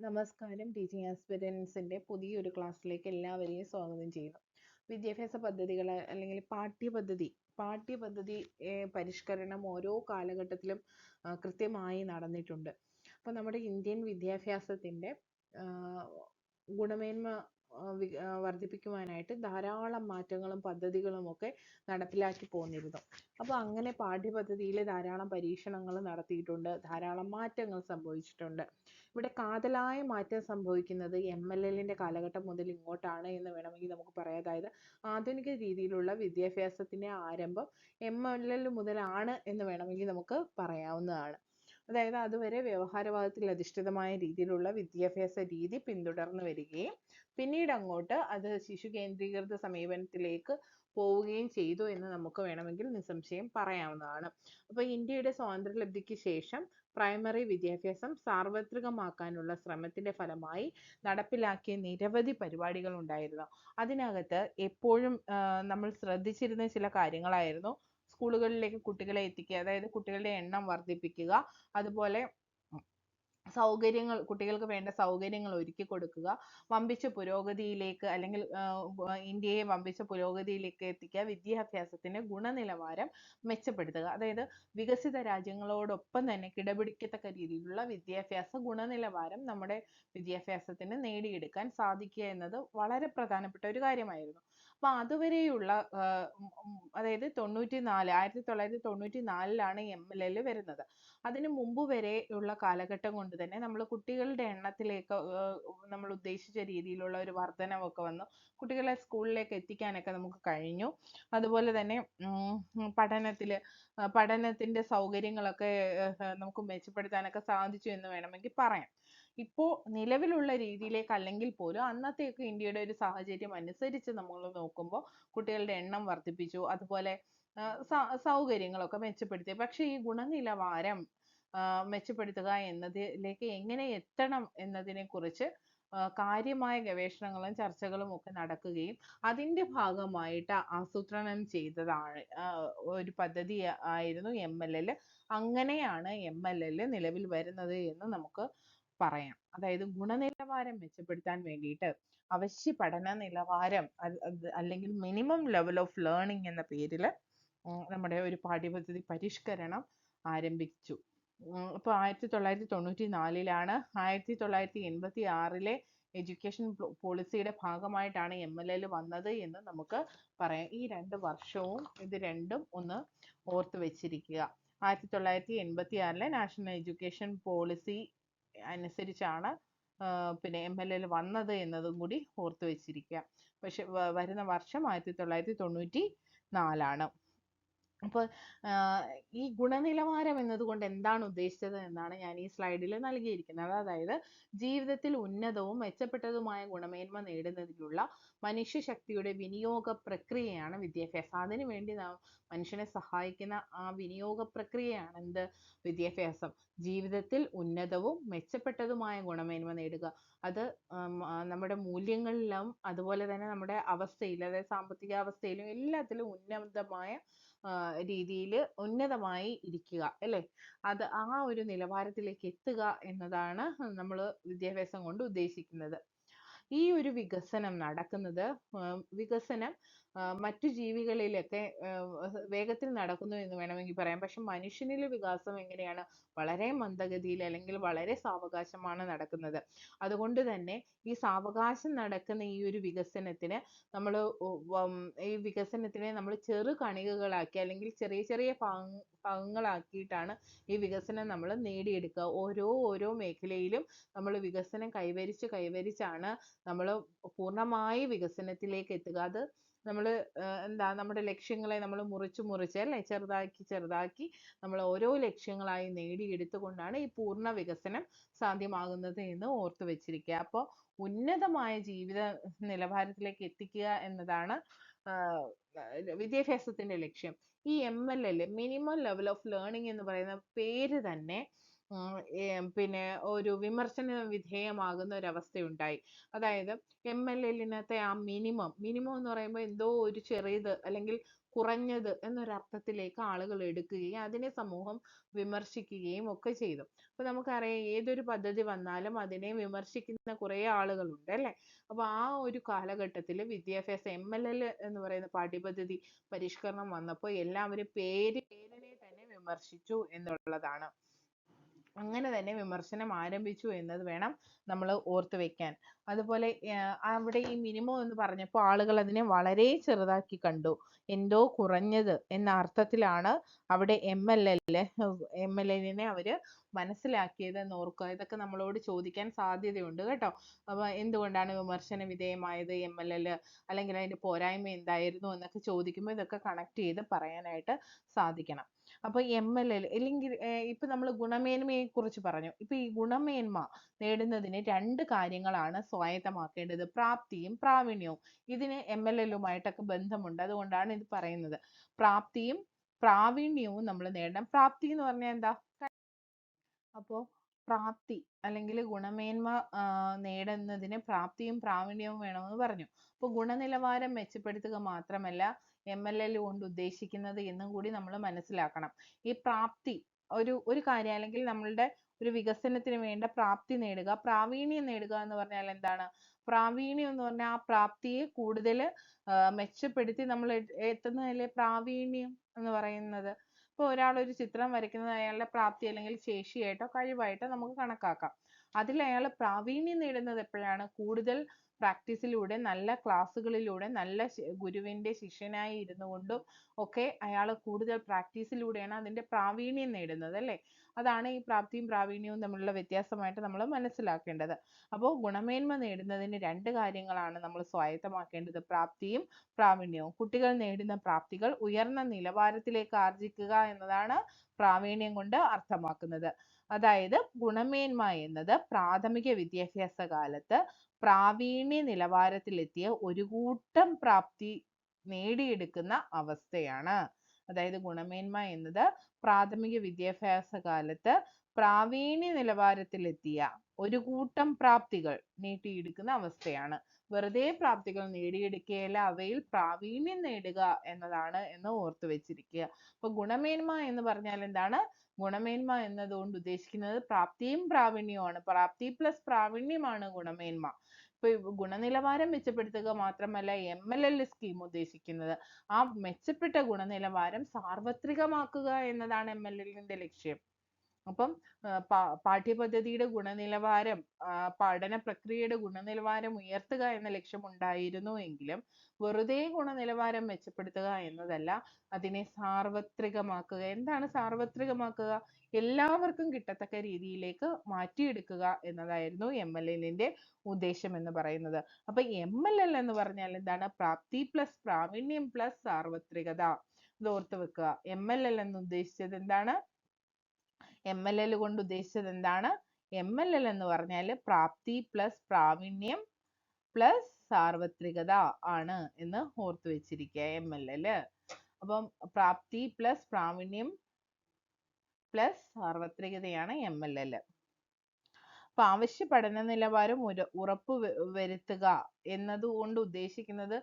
നമസ്കാരം ടീച്ചിങ് ആസ്പിരൻസിന്റെ പുതിയൊരു ക്ലാസ്സിലേക്ക് എല്ലാവരെയും സ്വാഗതം ചെയ്യുന്നു. വിദ്യാഭ്യാസ പദ്ധതികൾ അല്ലെങ്കിൽ പാഠ്യപദ്ധതി പാഠ്യപദ്ധതി പരിഷ്കരണം ഓരോ കാലഘട്ടത്തിലും കൃത്യമായി നടന്നിട്ടുണ്ട്. അപ്പോൾ നമ്മുടെ ഇന്ത്യൻ വിദ്യാഭ്യാസത്തിന്റെ ഗുണമേന്മ വർദ്ധിപ്പിക്കുവാനായിട്ട് ധാരാളം മാറ്റങ്ങളും പദ്ധതികളും ഒക്കെ നടപ്പിലാക്കി പോന്നിരുന്നു. അപ്പോൾ അങ്ങനെ പാഠ്യപദ്ധതിയിൽ ധാരാളം പരീക്ഷണങ്ങൾ നടത്തിയിട്ടുണ്ട്. ധാരാളം മാറ്റങ്ങൾ സംഭവിച്ചിട്ടുണ്ട്. ഇവിടെ കാതലായ മാറ്റം സംഭവിക്കുന്നത് എം എൽ കാലഘട്ടം മുതൽ ഇങ്ങോട്ടാണ് എന്ന് വേണമെങ്കിൽ നമുക്ക് പറയാം. അതായത് ആധുനിക രീതിയിലുള്ള വിദ്യാഭ്യാസത്തിന്റെ ആരംഭം എം എൽ എൽ മുതലാണ് എന്ന് വേണമെങ്കിൽ നമുക്ക് പറയാവുന്നതാണ്. അതായത് അതുവരെ വ്യവഹാരവാദത്തിൽ അധിഷ്ഠിതമായ രീതിയിലുള്ള വിദ്യാഭ്യാസ രീതി പിന്തുടർന്നു വരികയും പിന്നീട് അങ്ങോട്ട് അത് ശിശു കേന്ദ്രീകൃത സമീപനത്തിലേക്ക് പോവുകയും ചെയ്തു എന്ന് നമുക്ക് വേണമെങ്കിൽ നിസ്സംശയം പറയാവുന്നതാണ്. അപ്പോൾ ഇന്ത്യയുടെ സ്വാതന്ത്ര്യലബ്ധിക്ക് ശേഷം പ്രൈമറി വിദ്യാഭ്യാസം സാർവത്രികമാക്കാനുള്ള ശ്രമത്തിന്റെ ഫലമായി നടപ്പിലാക്കിയ നിരവധി പരിപാടികൾ ഉണ്ടായിരുന്നു. അതിനകത്ത് എപ്പോഴും നമ്മൾ ശ്രദ്ധിച്ചിരുന്ന ചില കാര്യങ്ങളായിരുന്നു. സ്കൂളുകളിലേക്ക് കുട്ടികളെ എത്തിക്കുക അതായത് കുട്ടികളുടെ എണ്ണം വർദ്ധിപ്പിക്കുക അതുപോലെ സൗകര്യങ്ങൾ കുട്ടികൾക്ക് വേണ്ട സൗകര്യങ്ങൾ ഒരുക്കി കൊടുക്കുക വമ്പിച്ച പുരോഗതിയിലേക്ക് അല്ലെങ്കിൽ ഇന്ത്യയെ വമ്പിച്ച പുരോഗതിയിലേക്ക് എത്തിക്കുക വിദ്യാഭ്യാസത്തിന്റെ ഗുണനിലവാരം മെച്ചപ്പെടുത്തുക. അതായത് വികസിത രാജ്യങ്ങളോടൊപ്പം തന്നെ കിടപിടിക്കത്തക്ക രീതിയിലുള്ള വിദ്യാഭ്യാസ ഗുണനിലവാരം നമ്മുടെ വിദ്യാഭ്യാസത്തിന് നേടിയെടുക്കാൻ സാധിക്കുക എന്നത് വളരെ പ്രധാനപ്പെട്ട ഒരു കാര്യമായിരുന്നു. അപ്പൊ അതുവരെയുള്ള ഏർ അതായത് തൊണ്ണൂറ്റി നാല് ആയിരത്തി തൊള്ളായിരത്തി തൊണ്ണൂറ്റി നാലിലാണ് എം എൽ എൽ വരുന്നത്. അതിനു മുമ്പ് വരെ ഉള്ള കാലഘട്ടം കൊണ്ട് തന്നെ നമ്മൾ കുട്ടികളുടെ എണ്ണത്തിലേക്ക് നമ്മൾ ഉദ്ദേശിച്ച രീതിയിലുള്ള ഒരു വർധനവൊക്കെ വന്നു. കുട്ടികളെ സ്കൂളിലേക്ക് എത്തിക്കാനൊക്കെ നമുക്ക് കഴിഞ്ഞു. അതുപോലെ തന്നെ ഉം, പഠനത്തിൽ പഠനത്തിന്റെ സൗകര്യങ്ങളൊക്കെ ഏർ, നമുക്ക് മെച്ചപ്പെടുത്താനൊക്കെ സാധിച്ചു എന്ന് വേണമെങ്കിൽ പറയാം. ഇപ്പോൾ നിലവിലുള്ള രീതിയിലേക്ക് അല്ലെങ്കിൽ പോലും അന്നത്തെയൊക്കെ ഇന്ത്യയുടെ ഒരു സാഹചര്യം അനുസരിച്ച് നമ്മൾ നോക്കുമ്പോൾ കുട്ടികളുടെ എണ്ണം വർദ്ധിപ്പിച്ചു. അതുപോലെ സ- സൗകര്യങ്ങളൊക്കെ മെച്ചപ്പെടുത്തി. പക്ഷെ ഈ ഗുണനിലവാരം മെച്ചപ്പെടുത്തുക എന്നതിലേക്ക് എങ്ങനെ എത്തണം എന്നതിനെ കുറിച്ച് കാര്യമായ ഗവേഷണങ്ങളും ചർച്ചകളും ഒക്കെ നടക്കുകയും അതിന്റെ ഭാഗമായിട്ട് ആസൂത്രണം ചെയ്തതാണ് ഒരു പദ്ധതി ആയിരുന്നു എൽ അങ്ങനെയാണ് എൽ നിലവിൽ വരുന്നത് എന്ന് നമുക്ക് പറയാം. അതായത് ഗുണനിലവാരം മെച്ചപ്പെടുത്താൻ വേണ്ടിയിട്ട് അവശ്യ പഠന നിലവാരം അല്ലെങ്കിൽ മിനിമം ലെവൽ ഓഫ് ലേണിംഗ് എന്ന പേരിൽ നമ്മുടെ ഒരു പാഠ്യപദ്ധതി പരിഷ്കരണം ആരംഭിച്ചു. ഉം ഇപ്പൊ ആയിരത്തി തൊള്ളായിരത്തി തൊണ്ണൂറ്റി നാലിലാണ് ആയിരത്തി തൊള്ളായിരത്തി എൺപത്തി ആറിലെ എഡ്യൂക്കേഷൻ പോളിസിയുടെ ഭാഗമായിട്ടാണ് എം എൽ എൽ വന്നത് എന്ന് നമുക്ക് പറയാം. ഈ രണ്ട് വർഷവും ഇത് രണ്ടും ഒന്ന് ഓർത്ത് വെച്ചിരിക്കുക. ആയിരത്തി തൊള്ളായിരത്തി എൺപത്തി ആറിലെ നാഷണൽ എഡ്യൂക്കേഷൻ പോളിസി അനുസരിച്ചാണ് പിന്നെ എം എൽ എൽ വന്നത് എന്നതും കൂടി ഓർത്തു വെച്ചിരിക്കുക. പക്ഷെ വരുന്ന വർഷം ആയിരത്തി തൊള്ളായിരത്തി തൊണ്ണൂറ്റി നാലാണ് അപ്പോൾ ഈ ഗുണനിലവാരം എന്നതുകൊണ്ട് എന്താണ് ഉദ്ദേശിച്ചത് എന്നാണ് ഞാൻ ഈ സ്ലൈഡിൽ നൽകിയിരിക്കുന്നത്. അതായത് ജീവിതത്തിൽ ഉന്നതവും മെച്ചപ്പെട്ടതുമായ ഗുണമേന്മ നേടുന്നതിനുള്ള മനുഷ്യശക്തിയുടെ വിനിയോഗ പ്രക്രിയയാണ് വിദ്യാഭ്യാസം. അതിനു വേണ്ടി മനുഷ്യനെ സഹായിക്കുന്ന ആ വിനിയോഗ പ്രക്രിയയാണ് എന്ത് വിദ്യാഭ്യാസം? ജീവിതത്തിൽ ഉന്നതവും മെച്ചപ്പെട്ടതുമായ ഗുണമേന്മ നേടുക. അത് നമ്മുടെ മൂല്യങ്ങളിലും അതുപോലെ തന്നെ നമ്മുടെ അവസ്ഥയിൽ അതായത് സാമ്പത്തിക അവസ്ഥയിലും എല്ലാത്തിലും ഉന്നതമായ രീതിയിൽ ഉന്നതമായി ഇരിക്കുക അല്ലേ? അത് ആ ഒരു നിലവാരത്തിലേക്ക് എത്തുക എന്നതാണ് നമ്മൾ വിദ്യാഭ്യാസം കൊണ്ട് ഉദ്ദേശിക്കുന്നത്. ഈ ഒരു വികസനം നടക്കുന്നത് വികസനം മറ്റു ജീവികളിലൊക്കെ വേഗത്തിൽ നടക്കുന്നു എന്ന് വേണമെങ്കിൽ പറയാം. പക്ഷെ മനുഷ്യനിൽ വികാസം എങ്ങനെയാണ്? വളരെ മന്ദഗതിയിൽ അല്ലെങ്കിൽ വളരെ സാവകാശമാണ് നടക്കുന്നത്. അതുകൊണ്ട് തന്നെ ഈ സാവകാശം നടക്കുന്ന ഈ ഒരു വികസനത്തിന് നമ്മൾ ഈ വികസനത്തിനെ നമ്മൾ ചെറു കണികകളാക്കി അല്ലെങ്കിൽ ചെറിയ ചെറിയ ഭാഗ ഭാഗങ്ങളാക്കിയിട്ടാണ് ഈ വികസനം നമ്മൾ നേടിയെടുക്കുക. ഓരോ ഓരോ മേഖലയിലും നമ്മൾ വികസനം കൈവരിച്ച് കൈവരിച്ചാണ് നമ്മൾ പൂർണമായി വികസനത്തിലേക്ക് എത്തുക. അത് നമ്മൾ എന്താ നമ്മുടെ ലക്ഷ്യങ്ങളെ നമ്മൾ മുറിച്ച് മുറിച്ച് അല്ലേ? ചെറുതാക്കി ചെറുതാക്കി നമ്മൾ ഓരോ ലക്ഷ്യങ്ങളായി നേടിയെടുത്തുകൊണ്ടാണ് ഈ പൂർണ വികസനം സാധ്യമാകുന്നത് എന്ന് ഓർത്തു വെച്ചിരിക്കുക. അപ്പോൾ ഉന്നതമായ ജീവിത നിലവാരത്തിലേക്ക് എത്തിക്കുക എന്നതാണ് വിദ്യാഭ്യാസത്തിന്റെ ലക്ഷ്യം. ഈ L minimum level of learning എന്ന് പറയുന്ന പേര് തന്നെ ഏർ പിന്നെ ഒരു വിമർശന വിധേയമാകുന്ന ഒരു അവസ്ഥയുണ്ടായി അതായത് MLL എൽ ആ minimum minimum എന്ന് പറയുമ്പോൾ എന്തോ ഒരു ചെറിയത് അല്ലെങ്കിൽ കുറഞ്ഞത് എന്നൊരർത്ഥത്തിലേക്ക് ആളുകൾ എടുക്കുകയും അതിനെ സമൂഹം വിമർശിക്കുകയും ഒക്കെ ചെയ്തു. അപ്പൊ നമുക്കറിയാം ഏതൊരു പദ്ധതി വന്നാലും അതിനെ വിമർശിക്കുന്ന കുറേ ആളുകളുണ്ട് അല്ലെ? അപ്പൊ ആ ഒരു കാലഘട്ടത്തിൽ വിദ്യാഭ്യാസ എൽ എന്ന് പറയുന്ന പാഠ്യപദ്ധതി പരിഷ്കരണം വന്നപ്പോൾ എല്ലാവരും പേര് പേരിനെ തന്നെ വിമർശിച്ചു എന്നുള്ളതാണ്. അങ്ങനെ തന്നെ വിമർശനം ആരംഭിച്ചു എന്നത് വേണം നമ്മൾ ഓർത്ത് വെക്കാൻ. അതുപോലെ അവിടെ ഈ മിനിമം എന്ന് പറഞ്ഞപ്പോൾ ആളുകൾ അതിനെ വളരെ ചെറുതാക്കി കണ്ടു. എന്തോ കുറഞ്ഞത് എന്ന അർത്ഥത്തിലാണ് അവിടെ എം എൽ എല്ലിനെ അവർ മനസ്സിലാക്കിയത് എന്ന് ഓർക്കുക. ഇതൊക്കെ നമ്മളോട് ചോദിക്കാൻ സാധ്യതയുണ്ട് കേട്ടോ. അപ്പൊ എന്തുകൊണ്ടാണ് വിമർശന വിധേയമായത് എൽ അല്ലെങ്കിൽ അതിന്റെ പോരായ്മ എന്തായിരുന്നു എന്നൊക്കെ ചോദിക്കുമ്പോൾ ഇതൊക്കെ കണക്ട് ചെയ്ത് പറയാനായിട്ട് സാധിക്കണം. അപ്പൊ എൽ അല്ലെങ്കിൽ ഇപ്പൊ നമ്മൾ ഗുണമേന്മയെ കുറിച്ച് പറഞ്ഞു. ഇപ്പൊ ഈ ഗുണമേന്മ നേടുന്നതിന് രണ്ട് കാര്യങ്ങളാണ് സ്വായത്തമാക്കേണ്ടത്. പ്രാപ്തിയും പ്രാവീണ്യവും. ഇതിന് എം എൽ എല്ലുമായിട്ടൊക്കെ ബന്ധമുണ്ട്. അതുകൊണ്ടാണ് ഇത് പറയുന്നത്. പ്രാപ്തിയും പ്രാവീണ്യവും നമ്മൾ നേടണം. പ്രാപ്തി എന്ന് പറഞ്ഞാൽ എന്താ? അപ്പോ പ്രാപ്തി അല്ലെങ്കിൽ ഗുണമേന്മ നേടുന്നതിന് പ്രാപ്തിയും പ്രാവീണ്യവും വേണമെന്ന് പറഞ്ഞു. അപ്പൊ ഗുണനിലവാരം മെച്ചപ്പെടുത്തുക മാത്രമല്ല എം എൽ എൽ കൊണ്ട് ഉദ്ദേശിക്കുന്നത് എന്നും കൂടി നമ്മൾ മനസ്സിലാക്കണം. ഈ പ്രാപ്തി ഒരു ഒരു കാര്യം അല്ലെങ്കിൽ നമ്മളുടെ ഒരു വികസനത്തിന് വേണ്ട പ്രാപ്തി നേടുക പ്രാവീണ്യം നേടുക എന്ന് പറഞ്ഞാൽ എന്താണ്? പ്രാവീണ്യം എന്ന് പറഞ്ഞാൽ ആ പ്രാപ്തിയെ കൂടുതൽ മെച്ചപ്പെടുത്തി നമ്മൾ എത്തുന്നതല്ലേ പ്രാവീണ്യം എന്ന് പറയുന്നത്. ഇപ്പൊ ഒരാൾ ഒരു ചിത്രം വരയ്ക്കുന്നത് അയാളുടെ പ്രാപ്തി അല്ലെങ്കിൽ ശേഷിയായിട്ടോ കഴിവായിട്ടോ നമുക്ക് കണക്കാക്കാം. അതിൽ അയാൾ പ്രാവീണ്യം നേടുന്നത് എപ്പോഴാണ്? കൂടുതൽ പ്രാക്ടീസിലൂടെ നല്ല ക്ലാസ്സുകളിലൂടെ നല്ല ഗുരുവിന്റെ ശിഷ്യനായി ഇരുന്നു കൊണ്ടും ഒക്കെ അയാൾ കൂടുതൽ പ്രാക്ടീസിലൂടെയാണ് അതിന്റെ പ്രാവീണ്യം നേടുന്നത് അല്ലേ? അതാണ് ഈ പ്രാപ്തിയും പ്രാവീണ്യവും തമ്മിലുള്ള വ്യത്യാസമായിട്ട് നമ്മൾ മനസ്സിലാക്കേണ്ടത്. അപ്പോൾ ഗുണമേന്മ നേടുന്നതിന് രണ്ട് കാര്യങ്ങളാണ് നമ്മൾ സ്വായത്തമാക്കേണ്ടത്. പ്രാപ്തിയും പ്രാവീണ്യവും. കുട്ടികൾ നേടുന്ന പ്രാപ്തികൾ ഉയർന്ന നിലവാരത്തിലേക്ക് ആർജിക്കുക എന്നതാണ് പ്രാവീണ്യം കൊണ്ട് അർത്ഥമാക്കുന്നത്. അതായത് ഗുണമേന്മ എന്നത് പ്രാഥമിക വിദ്യാഭ്യാസ കാലത്ത് പ്രാവീണ്യ നിലവാരത്തിലെത്തിയ ഒരു കൂട്ടം പ്രാപ്തി നേടിയെടുക്കുന്ന അവസ്ഥയാണ്. അതായത് ഗുണമേന്മ എന്നത് പ്രാഥമിക വിദ്യാഭ്യാസ കാലത്ത് പ്രാവീണ്യ നിലവാരത്തിലെത്തിയ ഒരു കൂട്ടം പ്രാപ്തികൾ നേടിയെടുക്കുന്ന അവസ്ഥയാണ്. വെറുതെ പ്രാപ്തികൾ നേടിയെടുക്കുകയല്ല അവയിൽ പ്രാവീണ്യം നേടുക എന്നതാണ് എന്ന് ഓർത്തു വെച്ചിരിക്കുക. അപ്പൊ ഗുണമേന്മ എന്ന് പറഞ്ഞാൽ എന്താണ്? ഗുണമേന്മ എന്നതുകൊണ്ട് ഉദ്ദേശിക്കുന്നത് പ്രാപ്തിയും പ്രാവീണ്യവുമാണ്. പ്രാപ്തി പ്ലസ് പ്രാവീണ്യമാണ് ഗുണമേന്മ. ഇപ്പൊ ഗുണനിലവാരം മെച്ചപ്പെടുത്തുക മാത്രമല്ല എൽ സ്കീം ഉദ്ദേശിക്കുന്നത്. ആ മെച്ചപ്പെട്ട ഗുണനിലവാരം സാർവത്രികമാക്കുക എന്നതാണ് എൽ എല്ലിന്റെ ലക്ഷ്യം. അപ്പം പാഠ്യപദ്ധതിയുടെ ഗുണനിലവാരം പഠന പ്രക്രിയയുടെ ഗുണനിലവാരം ഉയർത്തുക എന്ന ലക്ഷ്യം ഉണ്ടായിരുന്നു എങ്കിലും വെറുതെ ഗുണനിലവാരം മെച്ചപ്പെടുത്തുക എന്നതല്ല അതിനെ സാർവത്രികമാക്കുക. എന്താണ് സാർവത്രികമാക്കുക? എല്ലാവർക്കും കിട്ടത്തക്ക രീതിയിലേക്ക് മാറ്റിയെടുക്കുക എന്നതായിരുന്നു എം എൽ എല്ലിന്റെ ഉദ്ദേശം എന്ന് പറയുന്നത്. അപ്പൊ എം എൽ എൽ എന്ന് പറഞ്ഞാൽ എന്താണ്? പ്രാപ്തി പ്ലസ് പ്രാവീണ്യം പ്ലസ് സാർവത്രികത. ഇത് ഓർത്ത് വെക്കുക. എം എൽ എൽ എന്ന് ഉദ്ദേശിച്ചത് എന്താണ്? എം എൽ എൽ കൊണ്ട് ഉദ്ദേശിച്ചത് എന്താണ്? എം എൽ എൽ എന്ന് പറഞ്ഞാൽ പ്രാപ്തി പ്ലസ് പ്രാവീണ്യം പ്ലസ് സാർവത്രികത ആണ് എന്ന് ഓർത്തു വെച്ചിരിക്കുക എം എൽ എൽ അപ്പം പ്രാപ്തി പ്ലസ് പ്രാവീണ്യം പ്ലസ് സാർവത്രികതയാണ് എം എൽ എൽ അപ്പൊ അവശ്യ പഠന നിലവാരം ഉറപ്പ് വരുത്തുക എന്നതുകൊണ്ട് ഉദ്ദേശിക്കുന്നത്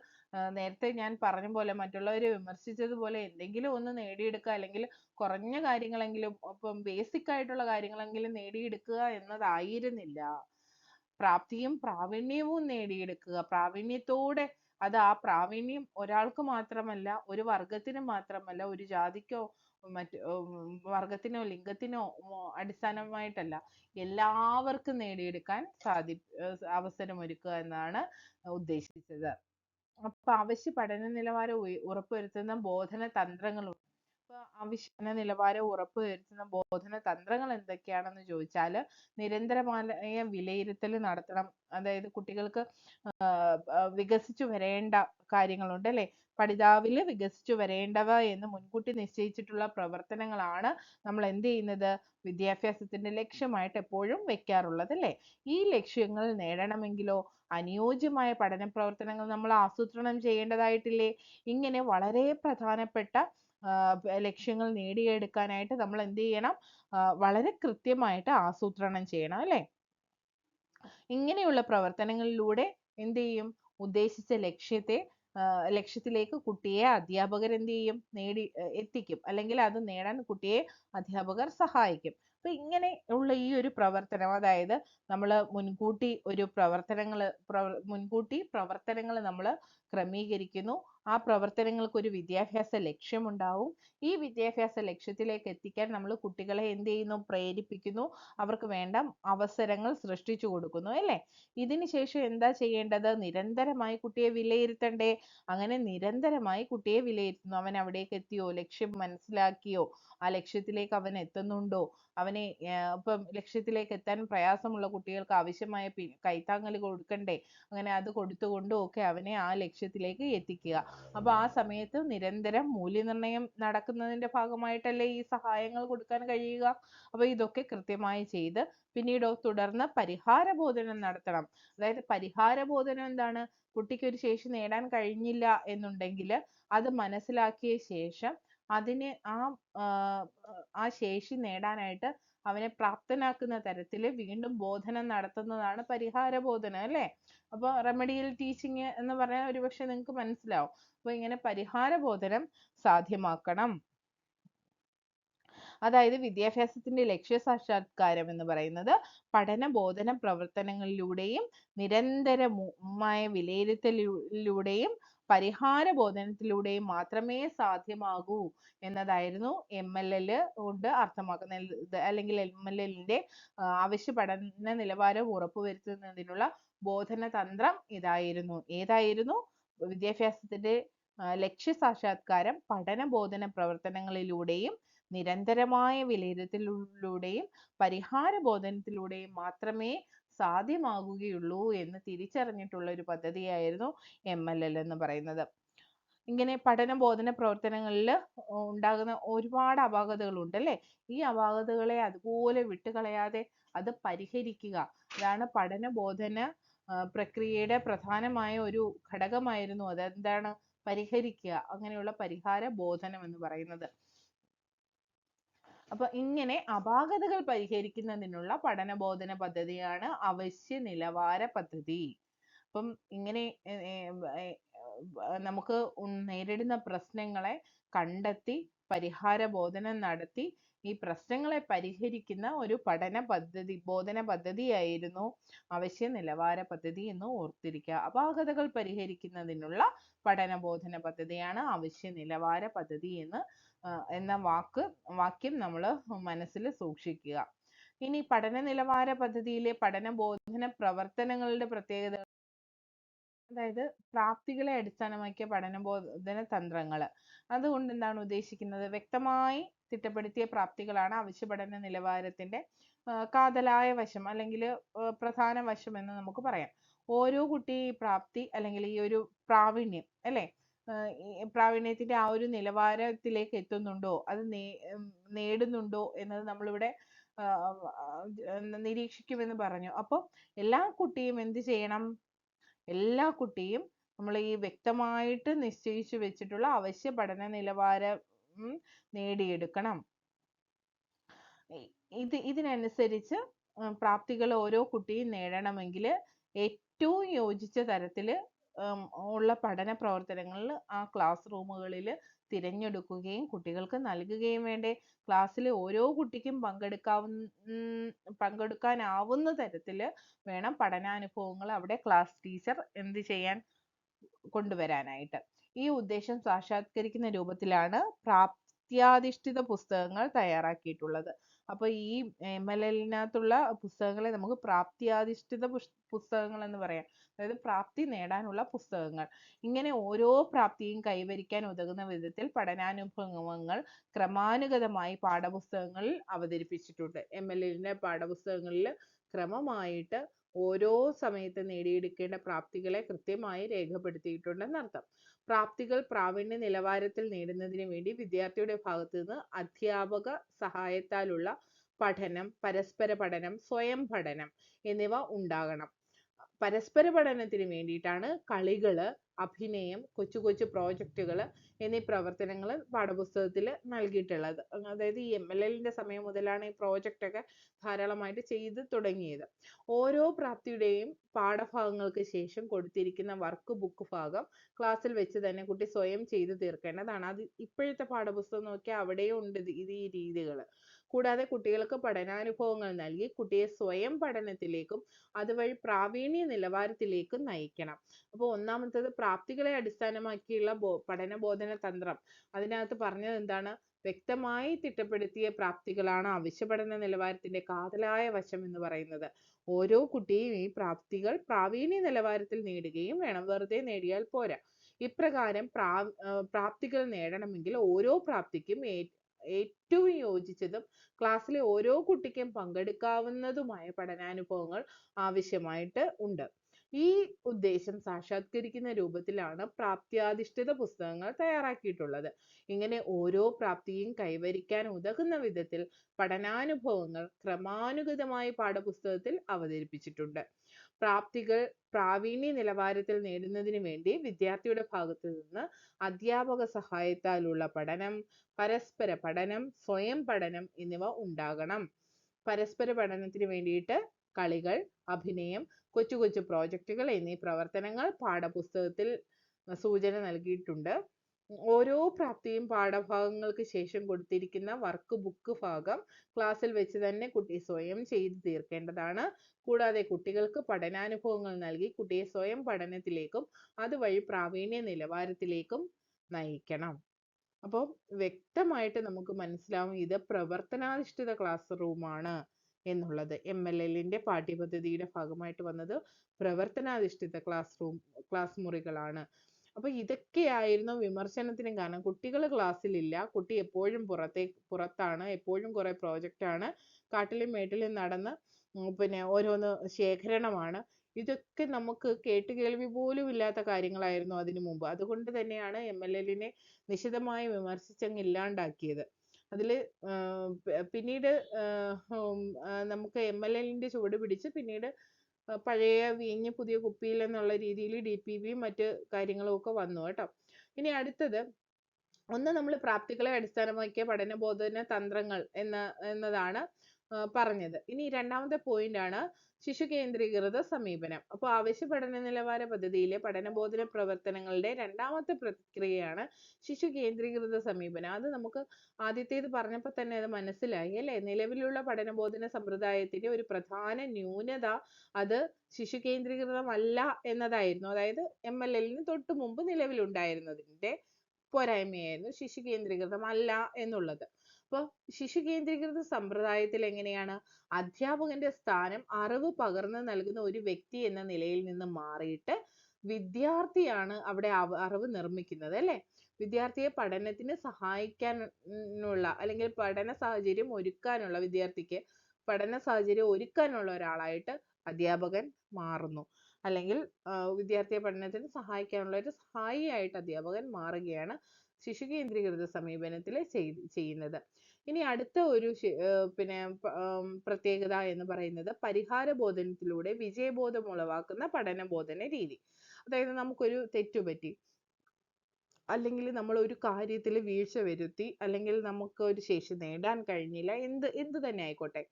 നേരത്തെ ഞാൻ പറഞ്ഞ പോലെ മറ്റുള്ളവരെ വിമർശിച്ചതുപോലെ എന്തെങ്കിലും ഒന്ന് നേടിയെടുക്കുക അല്ലെങ്കിൽ കുറഞ്ഞ കാര്യങ്ങളെങ്കിലും ഇപ്പം ബേസിക് ആയിട്ടുള്ള കാര്യങ്ങളെങ്കിലും നേടിയെടുക്കുക എന്നതായിരുന്നില്ല. പ്രാപ്തിയും പ്രാവീണ്യവും നേടിയെടുക്കുക. പ്രാവീണ്യത്തോടെ അത് ആ പ്രാവീണ്യം ഒരാൾക്ക് മാത്രമല്ല ഒരു വർഗത്തിന് മാത്രമല്ല ഒരു ജാതിക്കോ മറ്റ് വർഗത്തിനോ ലിംഗത്തിനോ അടിസ്ഥാനമായിട്ടല്ല. എല്ലാവർക്കും നേടിയെടുക്കാൻ സാധി അവസരമൊരുക്കുക എന്നാണ് ഉദ്ദേശിച്ചത്. അപ്പൊ അവശ്യ പഠന നിലവാരം ഉറപ്പുവരുത്തുന്ന ബോധന തന്ത്രങ്ങളുണ്ട്. അപ്പൊ അവശ്യ നിലവാരം ഉറപ്പുവരുത്തുന്ന ബോധന തന്ത്രങ്ങൾ എന്തൊക്കെയാണെന്ന് ചോദിച്ചാൽ നിരന്തരമായ വിലയിരുത്തൽ നടത്തണം. അതായത് കുട്ടികൾക്ക് വികസിച്ചു വരേണ്ട കാര്യങ്ങളുണ്ട് അല്ലെ? പഠിതാവിൽ വികസിച്ചു വരേണ്ടവ എന്ന് മുൻകൂട്ടി നിശ്ചയിച്ചിട്ടുള്ള പ്രവർത്തനങ്ങളാണ് നമ്മൾ എന്ത് ചെയ്യുന്നത്? വിദ്യാഭ്യാസത്തിന്റെ ലക്ഷ്യമായിട്ട് എപ്പോഴും വെക്കാറുള്ളത് അല്ലേ? ഈ ലക്ഷ്യങ്ങൾ നേടണമെങ്കിലോ? അനുയോജ്യമായ പഠന പ്രവർത്തനങ്ങൾ നമ്മൾ ആസൂത്രണം ചെയ്യേണ്ടതായിട്ടില്ലേ? ഇങ്ങനെ വളരെ പ്രധാനപ്പെട്ട ലക്ഷ്യങ്ങൾ നേടിയെടുക്കാനായിട്ട് നമ്മൾ എന്ത് ചെയ്യണം? വളരെ കൃത്യമായിട്ട് ആസൂത്രണം ചെയ്യണം അല്ലേ? ഇങ്ങനെയുള്ള പ്രവർത്തനങ്ങളിലൂടെ എന്ത് ചെയ്യും? ഉദ്ദേശിച്ച ലക്ഷ്യത്തെ ലക്ഷ്യത്തിലേക്ക് കുട്ടിയെ അധ്യാപകർ എന്ത് ചെയ്യും? നേടി എത്തിക്കും. അല്ലെങ്കിൽ അത് നേടാൻ കുട്ടിയെ അധ്യാപകർ സഹായിക്കും. അപ്പൊ ഇങ്ങനെ ഉള്ള ഈ ഒരു പ്രവർത്തനം അതായത് നമ്മൾ മുൻകൂട്ടി ഒരു പ്രവർത്തനങ്ങൾ പ്രവർ മുൻകൂട്ടി പ്രവർത്തനങ്ങൾ നമ്മൾ ക്രമീകരിക്കുന്നു. ആ പ്രവർത്തനങ്ങൾക്ക് ഒരു വിദ്യാഭ്യാസ ലക്ഷ്യമുണ്ടാവും. ഈ വിദ്യാഭ്യാസ ലക്ഷ്യത്തിലേക്ക് എത്തിക്കാൻ നമ്മൾ കുട്ടികളെ എന്ത് ചെയ്യുന്നു? പ്രേരിപ്പിക്കുന്നു. അവർക്ക് വേണ്ട അവസരങ്ങൾ സൃഷ്ടിച്ചു കൊടുക്കുന്നു അല്ലേ? ഇതിന് ശേഷം എന്താ ചെയ്യേണ്ടത്? നിരന്തരമായി കുട്ടിയെ വിലയിരുത്തണ്ടേ? അങ്ങനെ നിരന്തരമായി കുട്ടിയെ വിലയിരുത്തുന്നു. അവൻ അവിടേക്ക് എത്തിയോ? ലക്ഷ്യം മനസ്സിലാക്കിയോ? ആ ലക്ഷ്യത്തിലേക്ക് അവൻ എത്തുന്നുണ്ടോ? അവനെ ഇപ്പം ലക്ഷ്യത്തിലേക്ക് എത്താൻ പ്രയാസമുള്ള കുട്ടികൾക്ക് ആവശ്യമായ കൈത്താങ്ങൽ കൊടുക്കണ്ടേ? അങ്ങനെ അത് കൊടുത്തുകൊണ്ടും ഒക്കെ അവനെ ആ ലക്ഷ്യത്തിലേക്ക് എത്തിക്കുക. അപ്പൊ ആ സമയത്ത് നിരന്തരം മൂല്യനിർണയം നടക്കുന്നതിന്റെ ഭാഗമായിട്ടല്ലേ ഈ സഹായങ്ങൾ കൊടുക്കാൻ കഴിയുക? അപ്പൊ ഇതൊക്കെ കൃത്യമായി ചെയ്ത് പിന്നീടോ തുടർന്ന് പരിഹാര ബോധനം നടത്തണം. അതായത് പരിഹാര ബോധനം എന്താണ്? കുട്ടിക്ക് ഒരു ശേഷി നേടാൻ കഴിഞ്ഞില്ല എന്നുണ്ടെങ്കിൽ അത് മനസ്സിലാക്കിയ ശേഷം അതിനെ ആ ആ ശേഷി നേടാനായിട്ട് അവനെ പ്രാപ്തനാക്കുന്ന തരത്തിൽ വീണ്ടും ബോധനം നടത്തുന്നതാണ് പരിഹാര ബോധനം അല്ലേ? അപ്പൊ റെമഡിയൽ ടീച്ചിങ് എന്ന് പറഞ്ഞാൽ ഒരുപക്ഷെ നിങ്ങൾക്ക് മനസ്സിലാവും. അപ്പൊ ഇങ്ങനെ പരിഹാര ബോധനം സാധ്യമാക്കണം. അതായത് വിദ്യാഭ്യാസത്തിന്റെ ലക്ഷ്യ സാക്ഷാത്കാരം എന്ന് പറയുന്നത് പഠന ബോധന പ്രവർത്തനങ്ങളിലൂടെയും നിരന്തരമായ വിലയിരുത്തലിലൂടെയും പരിഹാര ബോധനത്തിലൂടെ മാത്രമേ സാധ്യമാകൂ എന്നതായിരുന്നു എം എൽ എൽ കൊണ്ട് അർത്ഥമാക്കുന്നത്. അല്ലെങ്കിൽ എം എൽ എല്ലിന്റെ ആവശ്യ പഠന നിലവാരം ഉറപ്പുവരുത്തുന്നതിനുള്ള ബോധന തന്ത്രം ഇതായിരുന്നു. ഏതായിരുന്നു? വിദ്യാഭ്യാസത്തിന്റെ ലക്ഷ്യ സാക്ഷാത്കാരം പഠന ബോധന പ്രവർത്തനങ്ങളിലൂടെയും നിരന്തരമായ വിലയിരുത്തലിലൂടെയും പരിഹാര ബോധനത്തിലൂടെയും മാത്രമേ സാധ്യമാകുകയുള്ളൂ എന്ന് തിരിച്ചറിഞ്ഞിട്ടുള്ള ഒരു പദ്ധതിയായിരുന്നു എം എൽ എൽ എന്ന് പറയുന്നത്. ഇങ്ങനെ പഠന ബോധന പ്രവർത്തനങ്ങളിൽ ഉണ്ടാകുന്ന ഒരുപാട് അപാകതകൾ ഉണ്ട് അല്ലേ? ഈ അപാകതകളെ അതുപോലെ വിട്ടുകളയാതെ അത് പരിഹരിക്കുക. അതാണ് പഠന ബോധന പ്രക്രിയയുടെ പ്രധാനമായ ഒരു ഘടകമായിരുന്നു അത്. എന്താണ്? പരിഹരിക്കുക. അങ്ങനെയുള്ള പരിഹാര ബോധനം എന്ന് പറയുന്നത്. അപ്പൊ ഇങ്ങനെ അപാകതകൾ പരിഹരിക്കുന്നതിനുള്ള പഠന ബോധന പദ്ധതിയാണ് അവശ്യ നിലവാര പദ്ധതി. അപ്പം ഇങ്ങനെ നമുക്ക് നേരിടുന്ന പ്രശ്നങ്ങളെ കണ്ടെത്തി പരിഹാര ബോധനം നടത്തി ഈ പ്രശ്നങ്ങളെ പരിഹരിക്കുന്ന ഒരു പഠന പദ്ധതി ബോധന പദ്ധതിയായിരുന്നു അവശ്യ നിലവാര പദ്ധതി എന്ന് ഓർത്തിരിക്കുക. അപാകതകൾ പരിഹരിക്കുന്നതിനുള്ള പഠന ബോധന പദ്ധതിയാണ് അവശ്യ നിലവാര പദ്ധതി എന്ന് എന്ന വാക്ക് വാക്യം നമ്മൾ മനസ്സിൽ സൂക്ഷിക്കുക. ഇനി പഠന നിലവാര പദ്ധതിയിലെ പഠന ബോധന പ്രവർത്തനങ്ങളുടെ പ്രത്യേകത അതായത് പ്രാപ്തികളെ അടിസ്ഥാനമാക്കിയ പഠന ബോധന തന്ത്രങ്ങൾ അതുകൊണ്ട് എന്താണ് ഉദ്ദേശിക്കുന്നത്? വ്യക്തമായി തിട്ടപ്പെടുത്തിയ പ്രാപ്തികളാണ് അവശ്യ പഠന നിലവാരത്തിന്റെ കാതലായ വശം അല്ലെങ്കിൽ പ്രധാന വശം എന്ന് നമുക്ക് പറയാം. ഓരോ കുട്ടി പ്രാപ്തി അല്ലെങ്കിൽ ഈ ഒരു പ്രാവീണ്യം അല്ലേ? പ്രാവീണ്യത്തിന്റെ ആ ഒരു നിലവാരത്തിലേക്ക് എത്തുന്നുണ്ടോ? അത് നേ നേടുന്നുണ്ടോ എന്നത് നമ്മളിവിടെ നിരീക്ഷിക്കുമെന്ന് പറഞ്ഞു. അപ്പോൾ എല്ലാ കുട്ടിയും എന്ത് ചെയ്യണം? എല്ലാ കുട്ടിയും നമ്മൾ ഈ വ്യക്തമായിട്ട് നിശ്ചയിച്ചു വെച്ചിട്ടുള്ള അവശ്യ പഠന നിലവാരം നേടിയെടുക്കണം. ഇത് ഇതിനനുസരിച്ച് പ്രാപ്തികൾ ഓരോ കുട്ടിയും നേടണമെങ്കിൽ ഏറ്റവും യോജിച്ച തരത്തിൽ ഉള്ള പഠന പ്രവർത്തനങ്ങളിൽ ആ ക്ലാസ് റൂമുകളിൽ തിരഞ്ഞെടുക്കുകയും കുട്ടികൾക്ക് നൽകുകയും വേണ്ടേ. ക്ലാസ്സിലെ ഓരോ കുട്ടിക്കും പങ്കെടുക്കാവുന്ന പങ്കെടുക്കാനാവുന്ന തരത്തിൽ വേണം പഠനാനുഭവങ്ങൾ അവിടെ ക്ലാസ് ടീച്ചർ എന്ത് ചെയ്യാൻ കൊണ്ടുവരാനായിട്ട്. ഈ ഉദ്ദേശം സാക്ഷാത്കരിക്കുന്ന രൂപത്തിലാണ് പ്രാപ്ത്യാധിഷ്ഠിത പുസ്തകങ്ങൾ തയ്യാറാക്കിയിട്ടുള്ളത്. അപ്പോൾ ഈ എം എൽ പുസ്തകങ്ങളെ നമുക്ക് പ്രാപ്ത്യാധിഷ്ഠിത പുസ്തകങ്ങൾ എന്ന് പറയാം. അതായത് പ്രാപ്തി നേടാനുള്ള പുസ്തകങ്ങൾ. ഇങ്ങനെ ഓരോ പ്രാപ്തിയും കൈവരിക്കാൻ ഉതകുന്ന വിധത്തിൽ പഠനാനുഭവങ്ങൾ ക്രമാനുഗതമായി പാഠപുസ്തകങ്ങളിൽ അവതരിപ്പിച്ചിട്ടുണ്ട്. എം എൽ പാഠപുസ്തകങ്ങളിൽ ക്രമമായിട്ട് ഓരോ സമയത്ത് നേടിയെടുക്കേണ്ട പ്രാപ്തികളെ കൃത്യമായി രേഖപ്പെടുത്തിയിട്ടുണ്ടെന്ന് അർത്ഥം. പ്രാപ്തികൾ പ്രാവീണ്യ നിലവാരത്തിൽ നേടുന്നതിന് വേണ്ടി വിദ്യാർത്ഥിയുടെ ഭാഗത്തു നിന്ന് അധ്യാപക സഹായത്താലുള്ള പഠനം പരസ്പര പഠനം സ്വയം പഠനം എന്നിവ ഉണ്ടാകണം. പരസ്പര പഠനത്തിന് വേണ്ടിയിട്ടാണ് കളികൾ അഭിനയം കൊച്ചു കൊച്ചു കൾ എന്നീ പ്രവർത്തനങ്ങൾ പാഠപുസ്തകത്തിൽ നൽകിയിട്ടുള്ളത്. അതായത് ഈ MLL എല്ലിന്റെ സമയം മുതലാണ് ഈ project ഒക്കെ ധാരാളമായിട്ട് ചെയ്ത് തുടങ്ങിയത്. ഓരോ പ്രാപ്തിയുടെയും പാഠഭാഗങ്ങൾക്ക് ശേഷം കൊടുത്തിരിക്കുന്ന വർക്ക് ബുക്ക് ഭാഗം ക്ലാസ്സിൽ വെച്ച് തന്നെ കുട്ടി സ്വയം ചെയ്ത് തീർക്കേണ്ടതാണ്. അത് ഇപ്പോഴത്തെ പാഠപുസ്തകം നോക്കിയാൽ അവിടെയും ഉണ്ട് ഇത് ഈ രീതികൾ കൂടാതെ കുട്ടികൾക്ക് പഠനാനുഭവങ്ങൾ നൽകി കുട്ടിയെ സ്വയം പഠനത്തിലേക്കും അതുവഴി പ്രാവീണ്യ നിലവാരത്തിലേക്കും നയിക്കണം. അപ്പോൾ ഒന്നാമത്തേത് പ്രാപ്തികളെ അടിസ്ഥാനമാക്കിയുള്ള ബോ പഠന ബോധന തന്ത്രം അതിനകത്ത് പറഞ്ഞത് എന്താണ്? വ്യക്തമായി തിട്ടപ്പെടുത്തിയ പ്രാപ്തികളാണ് അവശ്യ പഠന നിലവാരത്തിന്റെ കാതലായ വശം എന്ന് പറയുന്നത്. ഓരോ കുട്ടിയും ഈ പ്രാപ്തികൾ പ്രാവീണ്യ നിലവാരത്തിൽ നേടുകയും വേണം. വെറുതെ നേടിയാൽ പോരാ. ഇപ്രകാരം പ്രാ പ്രാപ്തികൾ നേടണമെങ്കിൽ ഓരോ പ്രാപ്തിക്കും ഏറ്റവും യോജിച്ചതും ക്ലാസ്സിലെ ഓരോ കുട്ടിക്കും പങ്കെടുക്കാവുന്നതുമായ പഠനാനുഭവങ്ങൾ ആവശ്യമായിട്ട് ഉണ്ട്. ഈ ഉദ്ദേശം സാക്ഷാത്കരിക്കുന്ന രൂപത്തിലാണ് പ്രാപ്ത്യാധിഷ്ഠിത പുസ്തകങ്ങൾ തയ്യാറാക്കിയിട്ടുള്ളത്. ഇങ്ങനെ ഓരോ പ്രാപ്തിയും കൈവരിക്കാൻ ഉതകുന്ന വിധത്തിൽ പഠനാനുഭവങ്ങൾ ക്രമാനുഗതമായി പാഠപുസ്തകത്തിൽ അവതരിപ്പിച്ചിട്ടുണ്ട്. പ്രാപ്തികൾ പ്രാവീണ്യ നിലവാരത്തിൽ നേടുന്നതിന് വേണ്ടി വിദ്യാർത്ഥിയുടെ ഭാഗത്തു നിന്ന് അധ്യാപക സഹായത്താലുള്ള പഠനം പരസ്പര പഠനം സ്വയം പഠനം എന്നിവ ഉണ്ടാകണം. പരസ്പര പഠനത്തിന് വേണ്ടിയിട്ട് കളികൾ അഭിനയം കൊച്ചു കൊച്ചു project കൾ എന്നീ പ്രവർത്തനങ്ങൾ പാഠപുസ്തകത്തിൽ സൂചന നൽകിയിട്ടുണ്ട്. ഓരോ പ്രാപ്തിയും പാഠഭാഗങ്ങൾക്ക് ശേഷം കൊടുത്തിരിക്കുന്ന work book ഭാഗം class ൽ വെച്ച് തന്നെ കുട്ടി സ്വയം ചെയ്ത് തീർക്കേണ്ടതാണ്. കൂടാതെ കുട്ടികൾക്ക് പഠനാനുഭവങ്ങൾ നൽകി കുട്ടിയെ സ്വയം പഠനത്തിലേക്കും അതുവഴി പ്രാവീണ്യ നിലവാരത്തിലേക്കും നയിക്കണം. അപ്പോൾ വ്യക്തമായിട്ട് നമുക്ക് മനസ്സിലാവും ഇത് പ്രവർത്തനാധിഷ്ഠിത ക്ലാസ് റൂമാണ് എന്നുള്ളത്. എം എൽ എല്ലിന്റെ പാഠ്യപദ്ധതിയുടെ ഭാഗമായിട്ട് വന്നത് പ്രവർത്തനാധിഷ്ഠിത ക്ലാസ് റൂം ക്ലാസ് മുറികളാണ്. അപ്പൊ ഇതൊക്കെയായിരുന്നു വിമർശനത്തിന് കാരണം. കുട്ടികൾ ക്ലാസ്സിലില്ല. കുട്ടി എപ്പോഴും പുറത്തേ പുറത്താണ്. എപ്പോഴും കുറെ project ആണ്. കാട്ടിലും മേട്ടിലും നടന്ന് പിന്നെ ഓരോന്ന് ശേഖരണമാണ്. ഇതൊക്കെ നമുക്ക് കേട്ടുകേൾവി പോലും ഇല്ലാത്ത കാര്യങ്ങളായിരുന്നു അതിനു മുമ്പ്. അതുകൊണ്ട് തന്നെയാണ് MLL നെ നിശിതമായി വിമർശിച്ചങ്ങ് ഇല്ലാണ്ടാക്കിയത്. അതിൽ ഏർ പിന്നീട് ഏർ നമുക്ക് MLL ന്റെ ചുവട് പിടിച്ച് പിന്നീട് പഴയ വീഞ്ഞ് പുതിയ കുപ്പിയിൽ എന്നുള്ള രീതിയിൽ DPV യും മറ്റ് കാര്യങ്ങളും ഒക്കെ വന്നു കേട്ടോ. ഇനി അടുത്തത് ഒന്ന് നമ്മൾ പ്രാപ്തികളെ അടിസ്ഥാനമാക്കിയ പഠന ബോധന തന്ത്രങ്ങൾ എന്ന എന്നതാണ് പറഞ്ഞത്. ഇനി രണ്ടാമത്തെ point ആണ് ശിശു കേന്ദ്രീകൃത സമീപനം. അപ്പോൾ അവശ്യ പഠന നിലവാര പദ്ധതിയിലെ പഠന ബോധന പ്രവർത്തനങ്ങളുടെ രണ്ടാമത്തെ പ്രക്രിയയാണ് ശിശു കേന്ദ്രീകൃത സമീപനം. അത് നമുക്ക് ആദ്യത്തേത് പറഞ്ഞപ്പോൾ തന്നെ അത് മനസ്സിലായി അല്ലെ? നിലവിലുള്ള പഠന ബോധന സമ്പ്രദായത്തിന്റെ ഒരു പ്രധാന ന്യൂനത അത് ശിശു കേന്ദ്രീകൃതമല്ല എന്നതായിരുന്നു. അതായത് MLL ന് തൊട്ട് മുമ്പ് നിലവിലുണ്ടായിരുന്നതിന്റെ പോരായ്മയായിരുന്നു ശിശു കേന്ദ്രീകൃതമല്ല എന്നുള്ളത്. അപ്പോൾ ശിശു കേന്ദ്രീകൃത സമ്പ്രദായത്തിൽ എങ്ങനെയാണ് അധ്യാപകന്റെ സ്ഥാനം അറിവ് പകർന്നു നൽകുന്ന ഒരു വ്യക്തി എന്ന നിലയിൽ നിന്ന് മാറിയിട്ട് വിദ്യാർത്ഥിയാണ് അവിടെ അവ അറിവ് നിർമ്മിക്കുന്നത് അല്ലേ? വിദ്യാർത്ഥിയെ പഠനത്തിന് സഹായിക്കാനുള്ള അല്ലെങ്കിൽ പഠന സാഹചര്യം ഒരുക്കാനുള്ള വിദ്യാർത്ഥിക്ക് പഠന സാഹചര്യം ഒരുക്കാനുള്ള ഒരാളായിട്ട് അധ്യാപകൻ മാറുന്നു. അല്ലെങ്കിൽ വിദ്യാർത്ഥിയെ പഠനത്തിന് സഹായിക്കാനുള്ള ഒരു സഹായിയായിട്ട് അധ്യാപകൻ മാറുകയാണ് ശിശു കേന്ദ്രീകൃത സമീപനത്തിൽ ചെയ് ചെയ്യുന്നത്. ഇനി അടുത്ത ഒരു പിന്നെ പ്രത്യേകത എന്ന് പറയുന്നത് പരിഹാര ബോധനത്തിലൂടെ വിജയബോധം ഉളവാക്കുന്ന പഠന ബോധന രീതി. അതായത് നമുക്കൊരു തെറ്റ് പറ്റി അല്ലെങ്കിൽ നമ്മൾ ഒരു കാര്യത്തിൽ വീഴ്ച വരുത്തി അല്ലെങ്കിൽ നമുക്ക് ഒരു ശേഷി നേടാൻ കഴിഞ്ഞില്ല എന്ത് എന്ത് തന്നെ ആയിക്കോട്ടെ.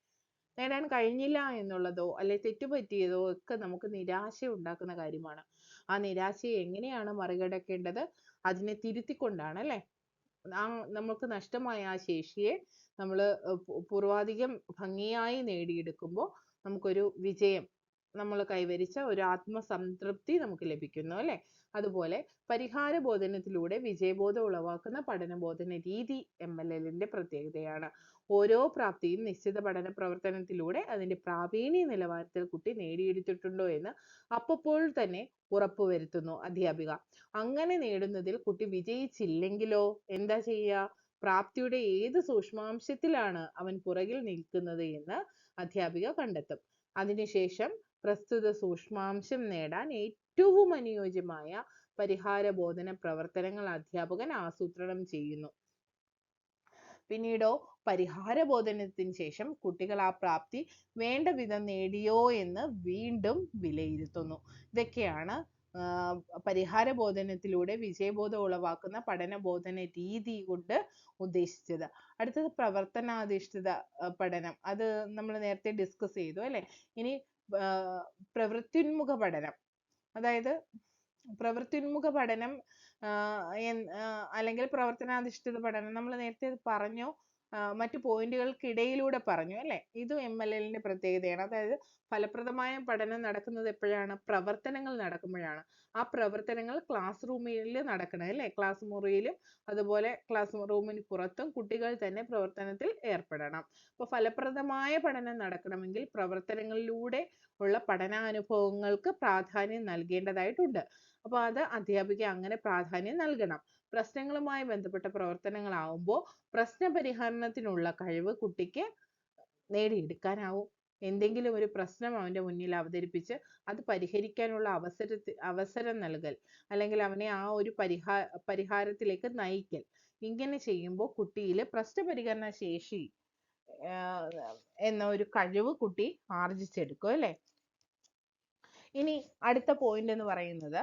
നേടാൻ കഴിഞ്ഞില്ല എന്നുള്ളതോ അല്ലെ തെറ്റ് പറ്റിയതോ ഒക്കെ നമുക്ക് നിരാശ ഉണ്ടാക്കുന്ന കാര്യമാണ്. ആ നിരാശയെ എങ്ങനെയാണ് മറികടക്കേണ്ടത്? അതിനെ തിരുത്തിക്കൊണ്ടാണ് അല്ലേ ആ നമുക്ക് നഷ്ടമായ ആ ശേഷിയെ നമ്മൾ പൂർവാധികം ഭംഗിയായി നേടിയെടുക്കുമ്പോൾ നമുക്കൊരു വിജയം നമ്മൾ കൈവരിച്ച ഒരു ആത്മസംതൃപ്തി നമുക്ക് ലഭിക്കുന്നു അല്ലേ? അതുപോലെ പരിഹാര ബോധനത്തിലൂടെ വിജയബോധം ഉളവാക്കുന്ന പഠന ബോധന രീതി എം എൽ എല്ലിന്റെ പ്രത്യേകതയാണ്. ഓരോ പ്രാപ്തിയും നിശ്ചിത പഠന പ്രവർത്തനത്തിലൂടെ അതിന്റെ പ്രാവീണ്യ നിലവാരത്തിൽ കുട്ടി നേടിയെടുത്തിട്ടുണ്ടോ എന്ന് അപ്പോൾ തന്നെ ഉറപ്പുവരുത്തുന്നു അധ്യാപിക. അങ്ങനെ നേടുന്നതിൽ കുട്ടി വിജയിച്ചില്ലെങ്കിലോ? എന്താ ചെയ്യുക? പ്രാപ്തിയുടെ ഏത് സൂക്ഷ്മാംശത്തിലാണ് അവൻ പുറകിൽ നിൽക്കുന്നത് എന്ന് അധ്യാപിക കണ്ടെത്തും. അതിനുശേഷം പ്രസ്തുത സൂക്ഷ്മാംശം നേടാൻ ഏറ്റവും അനുയോജ്യമായ പരിഹാര ബോധന പ്രവർത്തനങ്ങൾ അധ്യാപകൻ ആസൂത്രണം ചെയ്യുന്നു. പിന്നീടോ പരിഹാര ബോധനത്തിന് ശേഷം കുട്ടികൾ ആ പ്രാപ്തി വേണ്ട വിധം നേടിയോ എന്ന് വീണ്ടും വിലയിരുത്തുന്നു. ഇതൊക്കെയാണ് പരിഹാര ബോധനത്തിലൂടെ വിജയബോധം ഉളവാക്കുന്ന പഠന ബോധന രീതി കൊണ്ട് ഉദ്ദേശിച്ചത്. അടുത്തത് പ്രവർത്തനാധിഷ്ഠിത പഠനം. അത് നമ്മൾ നേരത്തെ ഡിസ്കസ് ചെയ്തു അല്ലേ? ഇനി ആഹ് പ്രവൃത്യുന്മുഖ പഠനം. അതായത് പ്രവൃത്തിന്മുഖ പഠനം അല്ലെങ്കിൽ പ്രവർത്തനാധിഷ്ഠിത പഠനം. നമ്മൾ നേരത്തെ പറഞ്ഞു? മറ്റു പോയിന്റുകൾക്കിടയിലൂടെ പറഞ്ഞു അല്ലേ? ഇതും എം എൽ പ്രത്യേകതയാണ്. അതായത് ഫലപ്രദമായ പഠനം നടക്കുന്നത് എപ്പോഴാണ്? പ്രവർത്തനങ്ങൾ നടക്കുമ്പോഴാണ്. ആ പ്രവർത്തനങ്ങൾ ക്ലാസ് റൂമിൽ നടക്കണം അല്ലേ? ക്ലാസ് മുറിയിലും അതുപോലെ ക്ലാസ് റൂമിന് പുറത്തും കുട്ടികൾ തന്നെ പ്രവർത്തനത്തിൽ ഏർപ്പെടണം. അപ്പോൾ ഫലപ്രദമായ പഠനം നടക്കണമെങ്കിൽ പ്രവർത്തനങ്ങളിലൂടെ ഉള്ള പഠനാനുഭവങ്ങൾക്ക് പ്രാധാന്യം നൽകേണ്ടതായിട്ടുണ്ട്. അപ്പോൾ അത് അധ്യാപിക അങ്ങനെ പ്രാധാന്യം നൽകണം. പ്രശ്നങ്ങളുമായി ബന്ധപ്പെട്ട പ്രവർത്തനങ്ങളാവുമ്പോൾ പ്രശ്ന പരിഹരണത്തിനുള്ള കഴിവ് കുട്ടിക്ക് നേടിയെടുക്കാനാവും. എന്തെങ്കിലും ഒരു പ്രശ്നം അവന്റെ മുന്നിൽ അവതരിപ്പിച്ച് അത് പരിഹരിക്കാനുള്ള അവസരത്തി അവസരം നൽകൽ അല്ലെങ്കിൽ അവനെ ആ ഒരു പരിഹാ പരിഹാരത്തിലേക്ക് നയിക്കൽ. ഇങ്ങനെ ചെയ്യുമ്പോൾ കുട്ടിയിൽ പ്രശ്നപരിഹരണ ശേഷി എന്ന ഒരു കഴിവ് കുട്ടി ആർജിച്ചെടുക്കും അല്ലേ? ഇനി അടുത്ത പോയിന്റ് എന്ന് പറയുന്നത്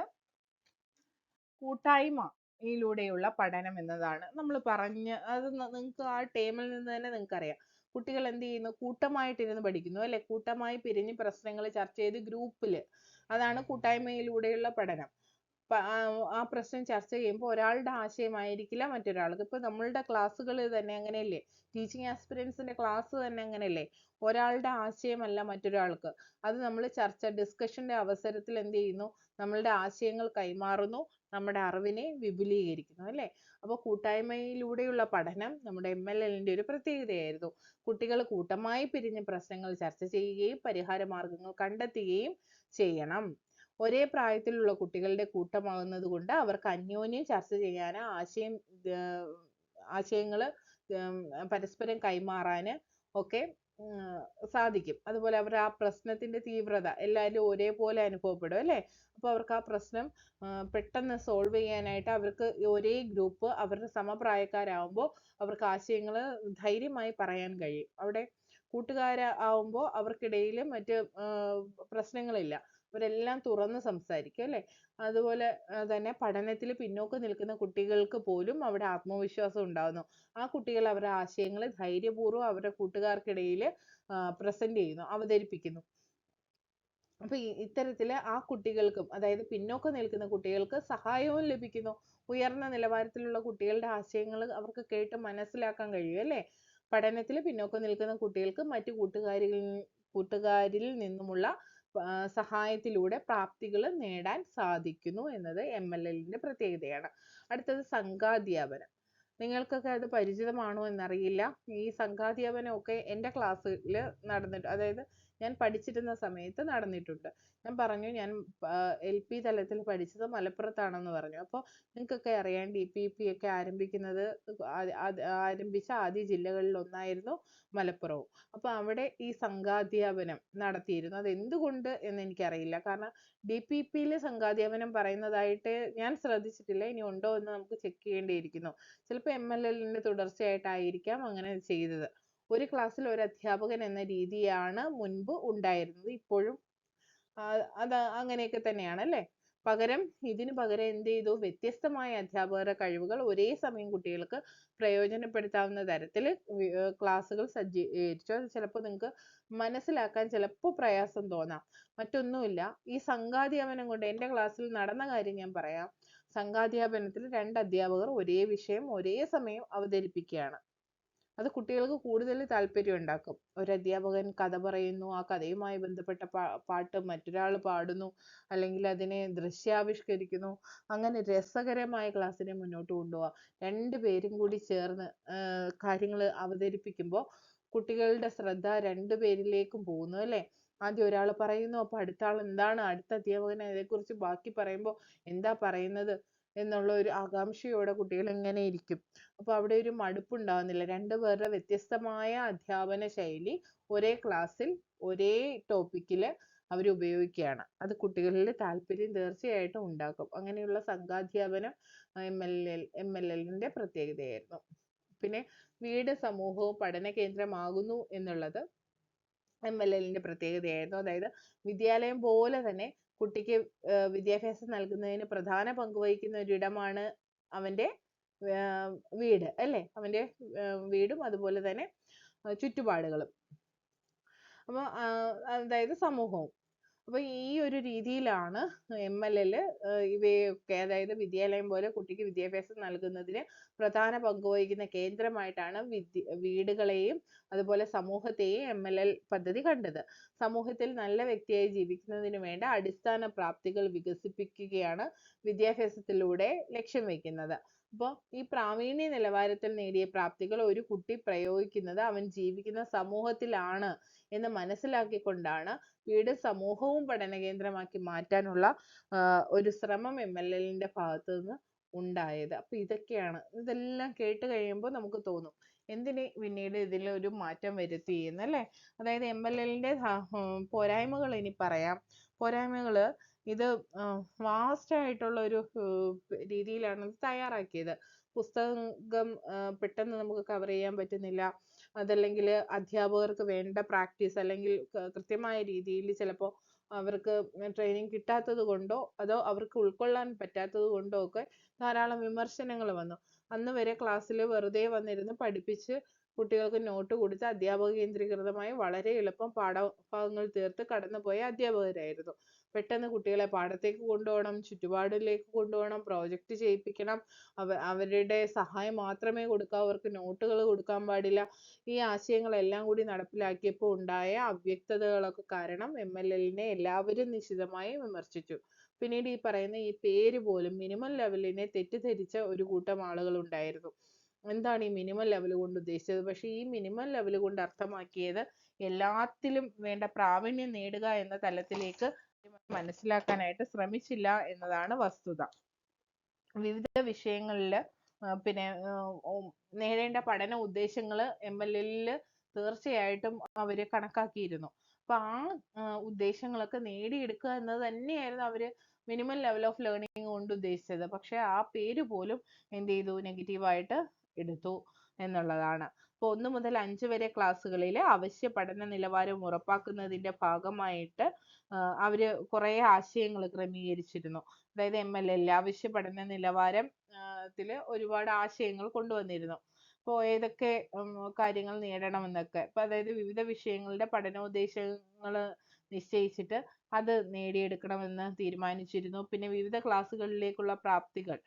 കൂട്ടായ്മയിലൂടെയുള്ള പഠനം എന്നതാണ്. നമ്മൾ പറഞ്ഞ അത് നിങ്ങൾക്ക് ആ ടേമിൽ നിന്ന് തന്നെ നിങ്ങൾക്ക് അറിയാം കുട്ടികൾ എന്ത് ചെയ്യുന്നു? കൂട്ടമായിട്ട് ഇരുന്ന് പഠിക്കുന്നു അല്ലെ? കൂട്ടമായി പിരിഞ്ഞു പ്രശ്നങ്ങൾ ചർച്ച ചെയ്ത് ഗ്രൂപ്പിൽ. അതാണ് കൂട്ടായ്മയിലൂടെയുള്ള പഠനം. ആ പ്രശ്നം ചർച്ച ചെയ്യുമ്പോൾ ഒരാളുടെ ആശയമായിരിക്കില്ല മറ്റൊരാൾക്ക് ഇപ്പൊ നമ്മളുടെ ക്ലാസ്സുകൾ തന്നെ അങ്ങനെയല്ലേ? ടീച്ചിങ് ആസ്പിരൻസിന്റെ ക്ലാസ് തന്നെ അങ്ങനെയല്ലേ? ഒരാളുടെ ആശയമല്ല മറ്റൊരാൾക്ക്. അത് നമ്മൾ ചർച്ച ഡിസ്കഷന്റെ അവസരത്തിൽ എന്ത് ചെയ്യുന്നു? നമ്മളുടെ ആശയങ്ങൾ കൈമാറുന്നു. നമ്മുടെ അറിവിനെ വിപുലീകരിക്കുന്നു അല്ലേ? അപ്പോൾ കൂട്ടായ്മയിലൂടെയുള്ള പഠനം നമ്മുടെ എം എൽ ഒരു പ്രത്യേകതയായിരുന്നു. കുട്ടികൾ കൂട്ടമായി പിരിഞ്ഞ് പ്രശ്നങ്ങൾ ചർച്ച ചെയ്യുകയും പരിഹാര മാർഗങ്ങൾ കണ്ടെത്തുകയും ചെയ്യണം. ഒരേ പ്രായത്തിലുള്ള കുട്ടികളുടെ കൂട്ടമാകുന്നത് കൊണ്ട് അവർക്ക് അന്യോന്യം ചർച്ച ചെയ്യാന് ആശയം ആശയങ്ങൾ പരസ്പരം കൈമാറാന് ഒക്കെ സാധിക്കും. അതുപോലെ അവർ ആ പ്രശ്നത്തിന്റെ തീവ്രത എല്ലാവരും ഒരേപോലെ അനുഭവപ്പെടും അല്ലേ? അപ്പൊ അവർക്ക് ആ പ്രശ്നം പെട്ടെന്ന് സോൾവ് ചെയ്യാനായിട്ട് അവർക്ക് ഒരേ ഗ്രൂപ്പ് അവരുടെ സമപ്രായക്കാരാവുമ്പോൾ അവർക്ക് ആശയങ്ങൾ ധൈര്യമായി പറയാൻ കഴിയും. അവിടെ കൂട്ടുകാര ആവുമ്പോൾ അവർക്കിടയിൽ മറ്റ് പ്രശ്നങ്ങളില്ല. അവരെല്ലാം തുറന്ന് സംസാരിക്കും അല്ലേ? അതുപോലെ തന്നെ പഠനത്തിൽ പിന്നോക്കം നിൽക്കുന്ന കുട്ടികൾക്ക് പോലും അവിടെ ആത്മവിശ്വാസം ഉണ്ടാകുന്നു ആ കുട്ടികൾ അവരുടെ ആശയങ്ങൾ ധൈര്യപൂർവം അവരുടെ കൂട്ടുകാർക്കിടയിൽ പ്രസന്റ് ചെയ്യുന്നു അവതരിപ്പിക്കുന്നു. അപ്പൊ ഇത്തരത്തിൽ ആ കുട്ടികൾക്കും അതായത് പിന്നോക്കം നിൽക്കുന്ന കുട്ടികൾക്ക് സഹായവും ലഭിക്കുന്നു. ഉയർന്ന നിലവാരത്തിലുള്ള കുട്ടികളുടെ ആശയങ്ങൾ അവർക്ക് കേട്ട് മനസ്സിലാക്കാൻ കഴിയും അല്ലേ? പഠനത്തിൽ പിന്നോക്കം നിൽക്കുന്ന കുട്ടികൾക്ക് മറ്റു കൂട്ടുകാരിൽ കൂട്ടുകാരിൽ നിന്നുമുള്ള സഹായത്തിലൂടെ പ്രാപ്തികൾ നേടാൻ സാധിക്കുന്നു എന്നത് എൽ എല്ലിന്റെ പ്രത്യേകതയാണ്. അടുത്തത് സംഘാധ്യാപനം. നിങ്ങൾക്കൊക്കെ അത് പരിചിതമാണോ എന്നറിയില്ല. ഈ സംഘാധ്യാപനം ഒക്കെ എന്റെ ക്ലാസ്സിൽ നടന്നിട്ട് അതായത് ഞാൻ പഠിച്ചിരുന്ന സമയത്ത് നടന്നിട്ടുണ്ട്. ഞാൻ പറഞ്ഞു ഞാൻ എൽ പി തലത്തിൽ പഠിച്ചത് മലപ്പുറത്താണെന്ന് പറഞ്ഞു. അപ്പോൾ നിങ്ങൾക്കൊക്കെ അറിയാം പി ഒക്കെ ആരംഭിക്കുന്നത് ആരംഭിച്ച ആദ്യ ജില്ലകളിൽ ഒന്നായിരുന്നു മലപ്പുറവും. അപ്പോൾ അവിടെ ഈ സംഘാധ്യാപനം നടത്തിയിരുന്നു. അത് എന്തുകൊണ്ട് എന്ന് എനിക്കറിയില്ല. കാരണം പി പിയിൽ സംഘാധ്യാപനം പറയുന്നതായിട്ട് ഞാൻ ശ്രദ്ധിച്ചിട്ടില്ല. ഇനി ഉണ്ടോ എന്ന് നമുക്ക് ചെക്ക് ചെയ്യേണ്ടിയിരിക്കുന്നു. ചിലപ്പോൾ എൽ എല്ലിന്റെ തുടർച്ചയായിട്ടായിരിക്കാം അങ്ങനെ ചെയ്തത്. ഒരു ക്ലാസ്സിൽ ഒരു അധ്യാപകൻ എന്ന രീതിയാണ് മുൻപ് ഉണ്ടായിരുന്നത്. ഇപ്പോഴും അത് അങ്ങനെയൊക്കെ തന്നെയാണ് അല്ലേ? പകരം ഇതിനു പകരം എന്ത് ചെയ്തു? വ്യത്യസ്തമായ അധ്യാപകരുടെ കഴിവുകൾ ഒരേ സമയം കുട്ടികൾക്ക് പ്രയോജനപ്പെടുത്താവുന്ന തരത്തിൽ ക്ലാസ്സുകൾ സജ്ജീകരിച്ചു അത് ചിലപ്പോൾ നിങ്ങൾക്ക് മനസ്സിലാക്കാൻ ചിലപ്പോൾ പ്രയാസം തോന്നാം. മറ്റൊന്നുമില്ല. ഈ സംഘാധ്യാപനം കൊണ്ട് എന്റെ ക്ലാസ്സിൽ നടന്ന കാര്യം ഞാൻ പറയാം. സംഘാധ്യാപനത്തിൽ രണ്ട് അധ്യാപകർ ഒരേ വിഷയം ഒരേ സമയം അവതരിപ്പിക്കുകയാണ്. അത് കുട്ടികൾക്ക് കൂടുതൽ താല്പര്യം ഉണ്ടാക്കും. ഒരു അധ്യാപകൻ കഥ പറയുന്നു ആ കഥയുമായി ബന്ധപ്പെട്ട പാ പാട്ട് മറ്റൊരാൾ പാടുന്നു അല്ലെങ്കിൽ അതിനെ ദൃശ്യാവിഷ്കരിക്കുന്നു. അങ്ങനെ രസകരമായ ക്ലാസ്സിനെ മുന്നോട്ട് കൊണ്ടുപോവാം. രണ്ടുപേരും കൂടി ചേർന്ന് കാര്യങ്ങൾ അവതരിപ്പിക്കുമ്പോൾ കുട്ടികളുടെ ശ്രദ്ധ രണ്ടുപേരിലേക്കും പോകുന്നു അല്ലേ? ആദ്യം ഒരാൾ പറയുന്നു അപ്പോൾ അടുത്ത ആൾ എന്താണ്? അടുത്ത അധ്യാപകൻ അതേക്കുറിച്ച് ബാക്കി പറയുമ്പോൾ എന്താ പറയുന്നത്? എന്നുള്ള ഒരു ആകാംക്ഷയോടെ കുട്ടികൾ ഇങ്ങനെ ഇരിക്കും. അപ്പൊ അവിടെ ഒരു മടുപ്പ് ഉണ്ടാവുന്നില്ല. രണ്ടുപേരുടെ വ്യത്യസ്തമായ അധ്യാപന ശൈലി ഒരേ ക്ലാസ്സിൽ ഒരേ ടോപ്പിക്കിൽ അവർ ഉപയോഗിക്കുകയാണ്. അത് കുട്ടികളിൽ താല്പര്യം തീർച്ചയായിട്ടും ഉണ്ടാക്കും. അങ്ങനെയുള്ള സംഘാധ്യാപനം എം എൽ എല്ലിന്റെ പ്രത്യേകതയായിരുന്നു. പിന്നെ വീട് സമൂഹവും പഠന കേന്ദ്രമാകുന്നു എന്നുള്ളത് എൽ എല്ലിന്റെ പ്രത്യേകതയായിരുന്നു. അതായത് വിദ്യാലയം പോലെ തന്നെ കുട്ടിക്ക് വിദ്യാഭ്യാസം നൽകുന്നതിന് പ്രധാന പങ്ക് വഹിക്കുന്ന ഒരിടമാണ് അവന്റെ ഏർ വീട് അല്ലേ? അവന്റെ വീടും അതുപോലെ തന്നെ ചുറ്റുപാടുകളും. അപ്പോൾ അതായത് സമൂഹവും. അപ്പൊ ഈ ഒരു രീതിയിലാണ് MLL ഏർ ഇവയൊക്കെ അതായത് വിദ്യാലയം പോലെ കുട്ടിക്ക് വിദ്യാഭ്യാസം നൽകുന്നതിന് പ്രധാന പങ്ക് വഹിക്കുന്ന കേന്ദ്രമായിട്ടാണ് വിദ്യ വീടുകളെയും അതുപോലെ സമൂഹത്തെയും MLL പദ്ധതി കണ്ടത്. സമൂഹത്തിൽ നല്ല വ്യക്തിയായി ജീവിക്കുന്നതിന് വേണ്ട അടിസ്ഥാന പ്രാപ്തികൾ വികസിപ്പിക്കുകയാണ് വിദ്യാഭ്യാസത്തിലൂടെ ലക്ഷ്യം വെക്കുന്നത് അപ്പോൾ ഈ പ്രാവീണ്യ നിലവാരത്തിൽ നേടിയ പ്രാപ്തികൾ ഒരു കുട്ടി പ്രയോഗിക്കുന്നത് അവൻ ജീവിക്കുന്ന സമൂഹത്തിലാണ് എന്ന് മനസ്സിലാക്കിക്കൊണ്ടാണ് വീട് സമൂഹവും പഠന കേന്ദ്രമാക്കി മാറ്റാനുള്ള ഒരു ശ്രമം MLL ന്റെ ഭാഗത്തു നിന്ന് ഉണ്ടായത്. അപ്പൊ ഇതൊക്കെയാണ്. ഇതെല്ലാം കേട്ട് കഴിയുമ്പോൾ നമുക്ക് തോന്നും എന്തിന് പിന്നീട് ഇതിൽ ഒരു മാറ്റം വരുത്തി എന്ന് അല്ലെ അതായത് MLL ന്റെ ഏർ പോരായ്മകൾ ഇനി പറയാം. പോരായ്മകൾ ഇത് വാസ്റ്റ് vast ആയിട്ടുള്ള ഒരു ഏർ രീതിയിലാണ് തയ്യാറാക്കിയത്. പുസ്തകം ഏർ പെട്ടെന്ന് നമുക്ക് cover ചെയ്യാൻ പറ്റുന്നില്ല. അതല്ലെങ്കിൽ അധ്യാപകർക്ക് വേണ്ട പ്രാക്ടീസ് അല്ലെങ്കിൽ കൃത്യമായ രീതിയിൽ ചിലപ്പോൾ അവർക്ക് ട്രെയിനിങ് കിട്ടാത്തത് കൊണ്ടോ അതോ അവർക്ക് ഉൾക്കൊള്ളാൻ പറ്റാത്തത് കൊണ്ടോ ഒക്കെ ധാരാളം വിമർശനങ്ങൾ വന്നു. അന്ന് വരെ ക്ലാസ്സിൽ വെറുതെ വന്നിരുന്ന് പഠിപ്പിച്ച് കുട്ടികൾക്ക് നോട്ട് കൊടുത്ത് അധ്യാപക കേന്ദ്രീകൃതമായി വളരെ എളുപ്പം പാഠഭാഗങ്ങൾ തീർത്ത് കടന്നുപോയ അധ്യാപകരായിരുന്നു. പെട്ടെന്ന് കുട്ടികളെ പാടത്തേക്ക് കൊണ്ടുപോകണം ചുറ്റുപാടിലേക്ക് കൊണ്ടുപോകണം project ചെയ്യിപ്പിക്കണം. അവ അവരുടെ സഹായം മാത്രമേ കൊടുക്കാവൂ. അവർക്ക് note കൾ കൊടുക്കാൻ പാടില്ല. ഈ ആശയങ്ങളെല്ലാം കൂടി നടപ്പിലാക്കിയപ്പോൾ ഉണ്ടായ അവ്യക്തതകളൊക്കെ കാരണം MLL നെ എല്ലാവരും നിശിതമായി വിമർശിച്ചു. പിന്നീട് ഈ പറയുന്ന ഈ പേര് പോലും minimum level നെ തെറ്റിദ്ധരിച്ച ഒരു കൂട്ടം ആളുകൾ ഉണ്ടായിരുന്നു. എന്താണ് ഈ minimum level കൊണ്ട് ഉദ്ദേശിച്ചത്? പക്ഷേ ഈ minimum level കൊണ്ട് അർത്ഥമാക്കിയത് എല്ലാത്തിലും വേണ്ട പ്രാവീണ്യം നേടുക എന്ന തലത്തിലേക്ക് മനസ്സിലാക്കാനായിട്ട് ശ്രമിച്ചില്ല എന്നതാണ് വസ്തുത. വിവിധ വിഷയങ്ങളിൽ പിന്നെ നേടേണ്ട പഠന ഉദ്ദേശങ്ങൾ MLL ൽ തീർച്ചയായിട്ടും അവർ കണക്കാക്കിയിരുന്നു. അപ്പൊ ആ ഉദ്ദേശങ്ങളൊക്കെ നേടിയെടുക്കുക എന്നത് തന്നെയായിരുന്നു അവർ minimum ലെവൽ ഓഫ് learning കൊണ്ട് ഉദ്ദേശിച്ചത്. പക്ഷെ ആ പേര് പോലും എന്ത് ചെയ്തു? negative ആയിട്ട് എടുത്തു എന്നുള്ളതാണ്. അപ്പൊ ഒന്ന് മുതൽ അഞ്ച് വരെ കളിൽ അവശ്യ പഠന നിലവാരം ഉറപ്പാക്കുന്നതിന്റെ ഭാഗമായിട്ട് അവർ കുറേ ആശയങ്ങൾ ക്രമീകരിച്ചിരുന്നു. അതായത് MLL അവശ്യ പഠന നിലവാരം ത്തിൽ ഒരുപാട് ആശയങ്ങൾ കൊണ്ടുവന്നിരുന്നു. അപ്പോൾ ഏതൊക്കെ കാര്യങ്ങൾ നേടണമെന്നൊക്കെ. എന്നൊക്കെ അപ്പൊ അതായത് വിവിധ വിഷയങ്ങളുടെ പഠനോദ്ദേശങ്ങൾ നിശ്ചയിച്ചിട്ട് അത് നേടിയെടുക്കണമെന്ന് തീരുമാനിച്ചിരുന്നു. പിന്നെ വിവിധ ക്ലാസ്സുകളിലേക്കുള്ള കളിലേക്കുള്ള പ്രാപ്തികൾ.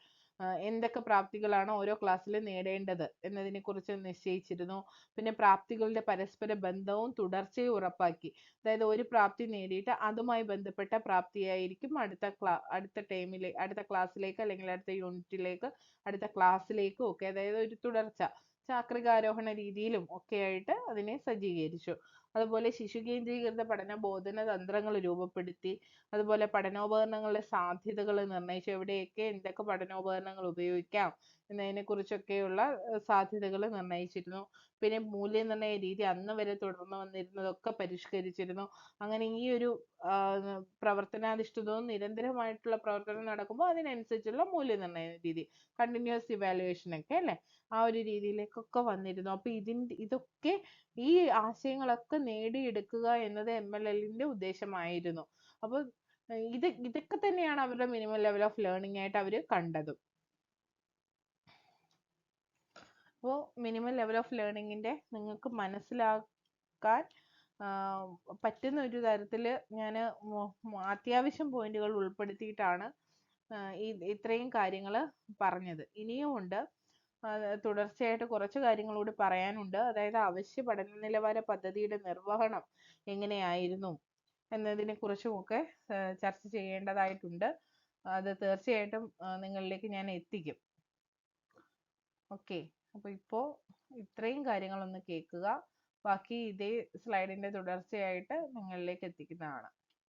എന്തൊക്കെ പ്രാപ്തികളാണ് ഓരോ ലും നേടേണ്ടത് എന്നതിനെ കുറിച്ച് നിശ്ചയിച്ചിരുന്നു. പിന്നെ പ്രാപ്തികളുടെ പരസ്പര ബന്ധവും തുടർച്ചയും ഉറപ്പാക്കി. അതായത് ഒരു പ്രാപ്തി നേടിയിട്ട് അതുമായി ബന്ധപ്പെട്ട പ്രാപ്തിയായിരിക്കും അടുത്ത ക്ലാ അടുത്ത ടൈമിലെ അടുത്ത ക്ലാസ്സിലേക്ക് ലേക്ക് അല്ലെങ്കിൽ അടുത്ത യൂണിറ്റിലേക്ക് ലേക്ക് അടുത്ത class ലേക്കും ഒക്കെ. അതായത് ഒരു തുടർച്ച. ചാക്രികാരോഹണ രീതിയിലും ഒക്കെ ആയിട്ട് അതിനെ സജ്ജീകരിച്ചു. അതുപോലെ ശിശു കേന്ദ്രീകൃത പഠന ബോധന തന്ത്രങ്ങൾ രൂപപ്പെടുത്തി അതുപോലെ പഠനോപകരണങ്ങളുടെ സാധ്യതകൾ നിർണയിച്ചു എവിടെയൊക്കെ എന്തൊക്കെ പഠനോപകരണങ്ങൾ ഉപയോഗിക്കാം എന്നതിനെ കുറിച്ചൊക്കെയുള്ള സാധ്യതകൾ നിർണയിച്ചിരുന്നു പിന്നെ മൂല്യനിർണയ രീതി അന്ന് വരെ തുടർന്ന് വന്നിരുന്നതൊക്കെ പരിഷ്കരിച്ചിരുന്നു. അങ്ങനെ ഈ ഒരു പ്രവർത്തനാധിഷ്ഠിതവും നിരന്തരമായിട്ടുള്ള പ്രവർത്തനം നടക്കുമ്പോൾ അതിനനുസരിച്ചുള്ള മൂല്യനിർണയ രീതി കണ്ടിന്യൂസ് ഇവാലുവേഷൻ ഒക്കെ അല്ലേ? ആ ഒരു രീതിയിലേക്കൊക്കെ വന്നിരുന്നു. അപ്പൊ ഇതിൻ ഇതൊക്കെ ഈ ആശയങ്ങളൊക്കെ നേടിയെടുക്കുക എന്നത് MLL ന്റെ ഉദ്ദേശമായിരുന്നു. അപ്പൊ ഇത് ഇതൊക്കെ തന്നെയാണ് അവരുടെ minimum level of learning ആയിട്ട് അവർ കണ്ടതും. അപ്പൊ minimum level of learning ന്റെ നിങ്ങൾക്ക് മനസ്സിലാക്കാൻ ആഹ് പറ്റുന്ന ഒരു തരത്തിൽ ഞാൻ അത്യാവശ്യം point കൾ ഉൾപ്പെടുത്തിയിട്ടാണ് ഇത്രയും കാര്യങ്ങൾ പറഞ്ഞത്. ഇനിയും ഉണ്ട്. തുടർച്ചയായിട്ട് കുറച്ച് കാര്യങ്ങൾ കൂടി പറയാനുണ്ട്. അതായത് അവശ്യ പഠന നിലവാര പദ്ധതിയുടെ നിർവഹണം എങ്ങനെയായിരുന്നു എന്നതിനെ കുറിച്ചും ഒക്കെ ചർച്ച ചെയ്യേണ്ടതായിട്ടുണ്ട്. അത് തീർച്ചയായിട്ടും നിങ്ങളിലേക്ക് ഞാൻ എത്തിക്കും. okay അപ്പൊ ഇപ്പോ ഇത്രയും കാര്യങ്ങൾ ഒന്ന് കേൾക്കുക. ബാക്കി ഇതേ slide ന്റെ തുടർച്ചയായിട്ട് നിങ്ങളിലേക്ക് എത്തിക്കുന്നതാണ്.